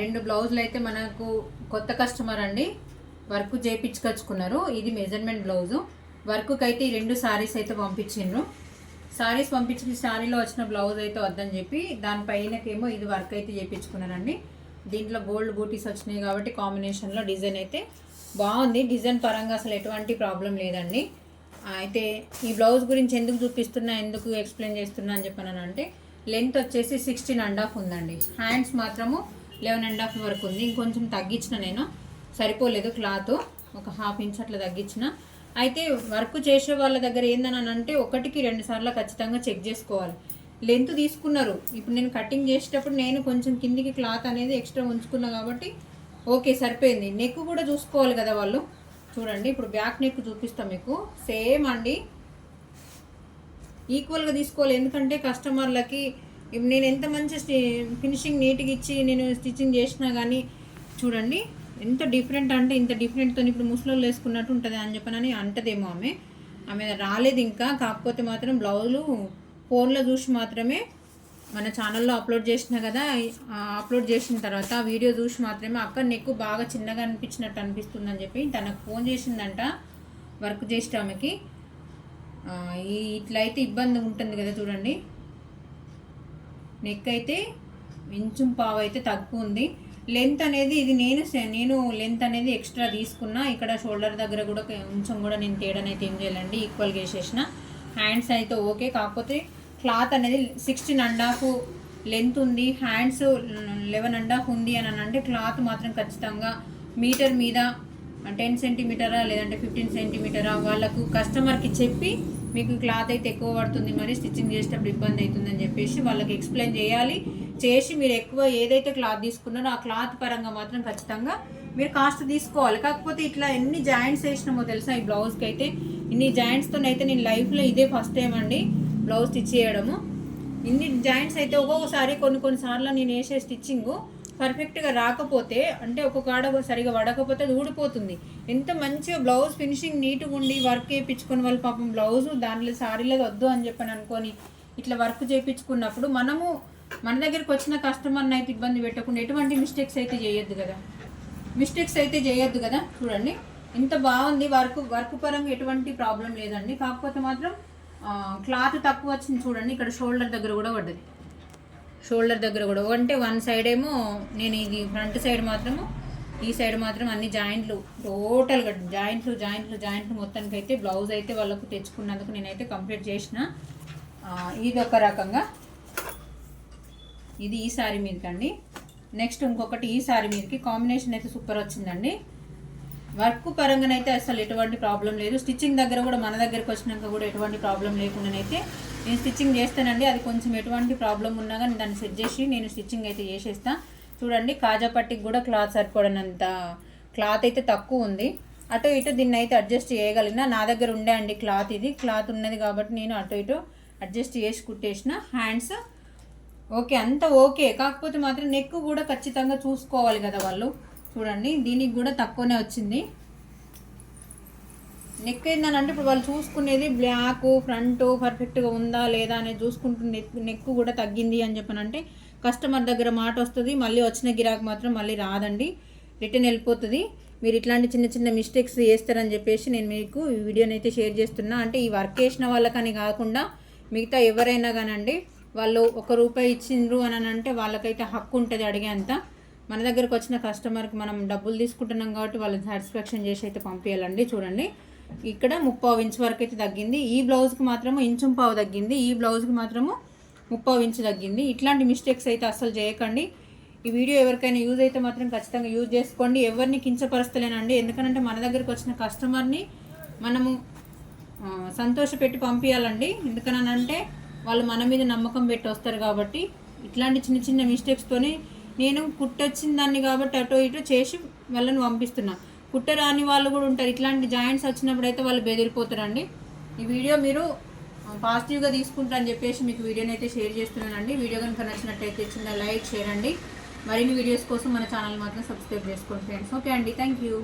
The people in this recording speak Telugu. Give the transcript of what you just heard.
రెండు బ్లౌజులు అయితే మనకు కొత్త కస్టమర్ అండి. వర్క్ చేయించుకొచ్చుకున్నారు. ఇది మెజర్మెంట్ బ్లౌజు. వర్క్కి అయితే ఈ రెండు శారీస్ అయితే పంపించిండ్రు. శారీస్ పంపించి శారీలో వచ్చిన బ్లౌజ్ అయితే వద్దని చెప్పి దానిపైనకేమో ఇది వర్క్ అయితే చేయించుకున్నానండి. దీంట్లో గోల్డ్ బూటీస్ వచ్చినాయి కాబట్టి కాంబినేషన్లో డిజైన్ అయితే బాగుంది. డిజైన్ పరంగా అసలు ఎటువంటి ప్రాబ్లం లేదండి. అయితే ఈ బ్లౌజ్ గురించి ఎందుకు చూపిస్తున్నా ఎందుకు ఎక్స్ప్లెయిన్ చేస్తున్నా అని చెప్పానంటే లెంత్ వచ్చేసి సిక్స్టీన్ అండ్ హాఫ్ ఉందండి. హ్యాండ్స్ మాత్రము లెవెన్ అండ్ హాఫ్ వరకు ఉంది. ఇంకొంచెం తగ్గించిన నేను. సరిపోలేదు క్లాత్. ఒక హాఫ్ ఇంచ్ అట్లా తగ్గించిన. అయితే వర్క్ చేసే వాళ్ళ దగ్గర ఏందని అంటే ఒకటికి రెండు సార్లు ఖచ్చితంగా చెక్ చేసుకోవాలి. లెంత్ తీసుకున్నారు. ఇప్పుడు నేను కటింగ్ చేసేటప్పుడు నేను కొంచెం కిందికి క్లాత్ అనేది ఎక్స్ట్రా ఉంచుకున్నా కాబట్టి ఓకే సరిపోయింది. నెక్ కూడా చూసుకోవాలి కదా వాళ్ళు. చూడండి ఇప్పుడు బ్యాక్ నెక్ చూపిస్తాం మీకు. సేమ్ అండి. ఈక్వల్గా తీసుకోవాలి. ఎందుకంటే కస్టమర్లకి ఇప్పుడు నేను ఎంత మంచి ఫినిషింగ్ నీట్గా ఇచ్చి నేను స్టిచ్చింగ్ చేసినా కానీ చూడండి ఎంత డిఫరెంట్ అంటే ఇంత డిఫరెంట్తో ఇప్పుడు ముసలోళ్ళు వేసుకున్నట్టు ఉంటుంది అని చెప్పనని అంటదేమో ఆమె. ఆమె రాలేదు ఇంకా కాకపోతే మాత్రం బ్లౌజులు ఫోన్లో చూసి మాత్రమే మన ఛానల్లో అప్లోడ్ చేసిన కదా అప్లోడ్ చేసిన తర్వాత ఆ వీడియో చూసి మాత్రమే అక్క నెక్ బాగా చిన్నగా అనిపించినట్టు అనిపిస్తుందని చెప్పి తనకు ఫోన్ చేసిందంట వర్క్ చేసే ఆమెకి. ఇట్లయితే ఈ ఇబ్బంది ఉంటుంది కదా చూడండి. నెక్ అయితే ఇంచుం పావు అయితే తక్కువ ఉంది లెంత్ అనేది ఇది నేను నేను లెంత్ అనేది ఎక్స్ట్రా తీసుకున్నా ఇక్కడ షోల్డర్ దగ్గర కూడా కొంచెం కూడా నేను తేడానైతే అయితే ఏం చేయాలండి ఈక్వల్గా వేసేసిన హ్యాండ్స్ అయితే ఓకే కాకపోతే క్లాత్ అనేది సిక్స్టీన్ అండ్ హాఫ్ లెంత్ ఉంది హ్యాండ్స్ లెవెన్ అండ్ హాఫ్ ఉంది అని అంటే క్లాత్ మాత్రం ఖచ్చితంగా మీటర్ మీద టెన్ సెంటీమీటరా లేదంటే ఫిఫ్టీన్ సెంటీమీటరా వాళ్ళకు కస్టమర్కి చెప్పి మీకు క్లాత్ అయితే ఎక్కువ పడుతుంది మరి స్టిచ్చింగ్ చేసేటప్పుడు ఇబ్బంది అవుతుందని చెప్పేసి వాళ్ళకి ఎక్స్ప్లెయిన్ చేయాలి. చేసి మీరు ఎక్కువ ఏదైతే క్లాత్ తీసుకున్నారో ఆ క్లాత్ పరంగా మాత్రం ఖచ్చితంగా మీరు కాస్ట్ తీసుకోవాలి. కాకపోతే ఇట్లా ఎన్ని జాయింట్స్ వేసినామో తెలుసా ఈ బ్లౌజ్కి అయితే? ఇన్ని జాయింట్స్తోనైతే నేను లైఫ్లో ఇదే ఫస్ట్ టైం అండి బ్లౌజ్ స్టిచ్ చేయడము. ఇన్ని జాయింట్స్ అయితే ఒక్కొక్కసారి కొన్ని కొన్ని సార్లు నేను వేసే స్టిచ్చింగు పర్ఫెక్ట్గా రాకపోతే అంటే ఒక కాడ సరిగా పడకపోతే అది ఊడిపోతుంది. ఎంత మంచిగా బ్లౌజ్ ఫినిషింగ్ నీట్గా ఉండి వర్క్ చేయించుకుని వాళ్ళు పాపం బ్లౌజ్ దాంట్లో సారీలో వద్దు అని చెప్పని అనుకొని ఇట్లా వర్క్ చేయించుకున్నప్పుడు మనము మన దగ్గరికి వచ్చిన కస్టమర్ని అయితే ఇబ్బంది పెట్టకుండా ఎటువంటి మిస్టేక్స్ అయితే చేయొద్దు కదా. మిస్టేక్స్ అయితే చేయొద్దు కదా. చూడండి. ఇంత బాగుంది వర్క్ వర్క్ పరంగా ఎటువంటి ప్రాబ్లం లేదండి. కాకపోతే మాత్రం క్లాత్ తక్కువ వచ్చింది చూడండి. ఇక్కడ షోల్డర్ దగ్గర కూడా పడ్డది. షోల్డర్ దగ్గర కూడా. అంటే వన్ సైడ్ ఏమో నేను ఇది ఫ్రంట్ సైడ్ మాత్రము ఈ సైడ్ మాత్రం అన్ని జాయింట్లు టోటల్గా జాయింట్లు జాయింట్లు జాయింట్లు మొత్తానికి అయితే బ్లౌజ్ అయితే వాళ్ళకు తెచ్చుకున్నందుకు నేనైతే కంప్లీట్ చేసిన. ఇది ఒక రకంగా. ఇది ఈ సారీ మీదకండి. నెక్స్ట్ ఇంకొకటి ఈ సారీ మీదకి కాంబినేషన్ అయితే సూపర్ వచ్చిందండి. వర్క్ పరంగానైతే అసలు ఎటువంటి ప్రాబ్లం లేదు. స్టిచ్చింగ్ దగ్గర కూడా మన దగ్గరకు వచ్చినాక కూడా ఎటువంటి ప్రాబ్లం లేకుండానైతే నేను స్టిచ్చింగ్ చేస్తానండి. అది కొంచెం ఎటువంటి ప్రాబ్లం ఉన్నా కానీ దాన్ని సెట్ చేసి నేను స్టిచ్చింగ్ అయితే చేసేస్తా. చూడండి కాజా పట్టికి కూడా క్లాత్ సరిపడనంత క్లాత్ అయితే తక్కువ ఉంది. అటు ఇటు దీన్ని అయితే అడ్జస్ట్ చేయగలిగిన. నా దగ్గర ఉండే అండి క్లాత్ ఇది. క్లాత్ ఉన్నది కాబట్టి నేను అటు ఇటు అడ్జస్ట్ చేసి కుట్టేసిన. హ్యాండ్స్ ఓకే అంత ఓకే. కాకపోతే మాత్రం నెక్ కూడా ఖచ్చితంగా చూసుకోవాలి కదా వాళ్ళు. చూడండి దీనికి కూడా తక్కువనే వచ్చింది. నెక్ ఏంటంటే ఇప్పుడు వాళ్ళు చూసుకునేది బ్లాక్ ఫ్రంట్ పర్ఫెక్ట్గా ఉందా లేదా అనేది చూసుకుంటున్న నెక్ నెక్ కూడా తగ్గింది అని చెప్పనంటే కస్టమర్ దగ్గర మాట వస్తుంది మళ్ళీ వచ్చిన గిరాకు మాత్రం మళ్ళీ రాదండి. రిటర్న్ వెళ్ళిపోతుంది. మీరు ఇట్లాంటి చిన్న చిన్న మిస్టేక్స్ చేస్తారని చెప్పేసి నేను మీకు ఈ వీడియోని అయితే షేర్ చేస్తున్నా. అంటే ఈ వర్క్ చేసిన వాళ్ళకని కాకుండా మిగతా ఎవరైనా కానండి వాళ్ళు ఒక రూపాయి ఇచ్చిండ్రు అని అంటే వాళ్ళకైతే హక్కు ఉంటుంది అడిగేంత మన దగ్గరకు వచ్చిన కస్టమర్కి మనం డబ్బులు తీసుకుంటున్నాం కాబట్టి వాళ్ళని సాటిస్ఫాక్షన్ చేసి అయితే పంపించాలండి చూడండి. ఇక్కడ ముప్పావు ఇంచు వరకు అయితే తగ్గింది. ఈ బ్లౌజ్కి మాత్రము ఇంచు పావు తగ్గింది. ఈ బ్లౌజ్కి మాత్రము ముప్పావు ఇంచు తగ్గింది. ఇట్లాంటి మిస్టేక్స్ అయితే అస్సలు చేయకండి. ఈ వీడియో ఎవరికైనా యూజ్ అయితే మాత్రం ఖచ్చితంగా యూజ్ చేసుకోండి. ఎవరిని కించపరస్తలేనండి. ఎందుకంటే మన దగ్గరకు వచ్చిన కస్టమర్ని మనము సంతోషపెట్టి పంపించాలండి ఎందుకనంటే వాళ్ళు మన మీద నమ్మకం పెట్టి వస్తారు కాబట్టి ఇట్లాంటి చిన్న చిన్న మిస్టేక్స్తోనే నేను కుట్టొచ్చిన దాన్ని కాబట్టి అటు ఇటు చేసి వాళ్ళని పంపిస్తున్నా. పుట్టరాని వాళ్ళు కూడా ఉంటారు. ఇట్లాంటి జాయింట్స్ వచ్చినప్పుడు అయితే వాళ్ళు బెదిరిపోతారండి. ఈ వీడియో మీరు పాజిటివ్గా తీసుకుంటారని చెప్పేసి మీకు వీడియోని అయితే షేర్ చేస్తున్నానండి. వీడియో కనుక నచ్చినట్టయితే చిన్న లైక్ షేర్ అండి. మరిన్ని వీడియోస్ కోసం మన ఛానల్ మాత్రం సబ్స్క్రైబ్ చేసుకోండి ఫ్రెండ్స్. ఓకే అండి. Thank you.